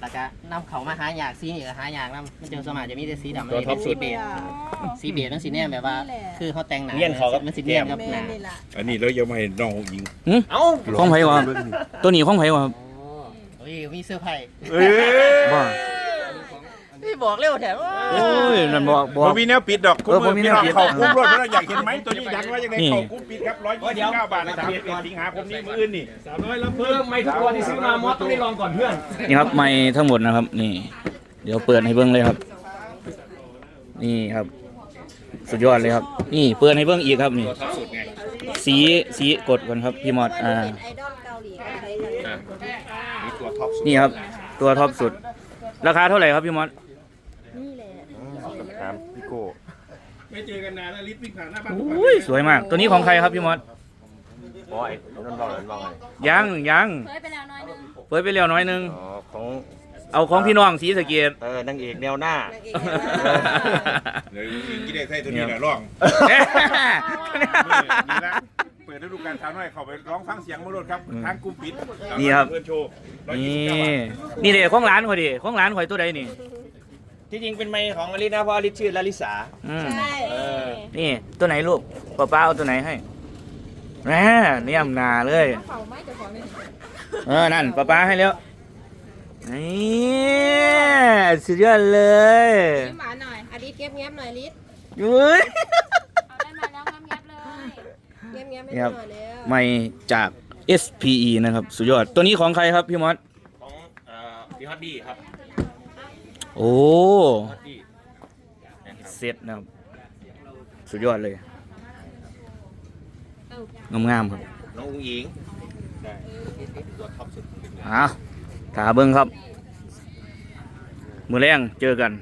แล้วก็นำเขามาหาอยากสีนี่ก็หาอยากนำมันจะสวนมากจะมีแต่สีดำตัวท็อปสุดสีเบจสีเบจมันสีแนมแบบว่า คือเขาแต่งหนาเงี้ยนเขากับ มันสีแนมกับแม่หนานี่ล่ะอันนี้เรายังไม่เห็นน้องหญิงเอ้าของไผวะตัวนี้ของไผวะครับโอ้ยมีเสื้อร์ไผ่เอ้ ยบ่พี่บอกเร็วแถมว่าโอ้ยนั่นบ่บ่บ่มีแนวปิดดอกเออบ่มีแนวปิดเขาคุ้มรถเพราะเราอยากเห็นไหมตัวนี้ดังว่ายังไงนี่เขาคุ้มปิดครับร้อยยี่สิบเก้าบาทสามสิบเอ็ดสิงหาคมนี้มื้ออื่นนี่เพิ่มไม่ทุกตัวที่ซื้อมามอสต้องได้ลองก่อนเพื่อนนี่ครับไม้ทั้งหมดนะครับ นี่ เดี๋ยวเปิดให้เบิ่งเลยครับ นี่ครับ สุดยอดเลยครับ นี่เปิดให้เบิ่งอีกครับนี่ตัวท็อปสุดไงสีสีกดก่อนครับพี่มอดอ่า เป็นไอดอลเกาหลีเขาใช้กันนี่ตัวท็อปสุดนี่ครับ ตัวท็อปสุดราคาเท่าไหร่ครับพี่มอด นี่แหละ ถามพี่โก้ ไม่เจอกันนานแล้วลิฟต์วิ่งผ่านหน้าบ้านอุ้ยสวยมาก ตัวนี้ของใครครับพี่มอดโอ้ยนั่นบอกนั่นบอกไงยังยังเคยไปแล้วน้อยนึงเปิดไปแล้วน้อยหนึง อ๋อของเอาของพี่น้องสีสะเกตเออนางเอกแนวหน้า นางเอกเดี๋ยวยิงกี่ได้ใส่ตัวนี้แหละร้องนี่นี่ละเปิดฤดูกาลสาวน้อยเขาไปร้องฟังเสียงมาโลดครับทางกลุ่มปิดนี่ครับ เพื่อนโชว์ร้อยยี่นี่สิบเก้าบาทนี่เด็ของร้านข่อยดิของร้านข่อยตัวใดนี่ ที่จริงเป็นไม้ของอลิสนะเพราะอลิสชื่อลาลิสา อืมใช่นี่ตัวไหนลูกป้าป้าเอาตัวไหนให้แหมเนี่ยมหนาเลยเฝ้าไม้เจ้าของนี่เออนั่นป้าป้าให้แล้วนี่สุดยอดเลยยิ้มหวานหน่อยอลิสเงียบเงียบๆหน่อยลิสยุ้ย เอาได้มาแล้วครับเงียบเลยเงียบเงียบๆไม่นี่ครับหน่อยแล้ว ไม่จาก SPE นะครับ สุดยอด ตัวนี้ของใครครับ พี่มอส ของเอ่อพี่ฮอตดี้ครับ โอ้เซ็ตนะครับ สุดยอดเลยงามๆครับน้องอุ้งอิงใช่ตัวท็อปสุดอ้าวถาเบิ้งครับ มือแรงเจอกัน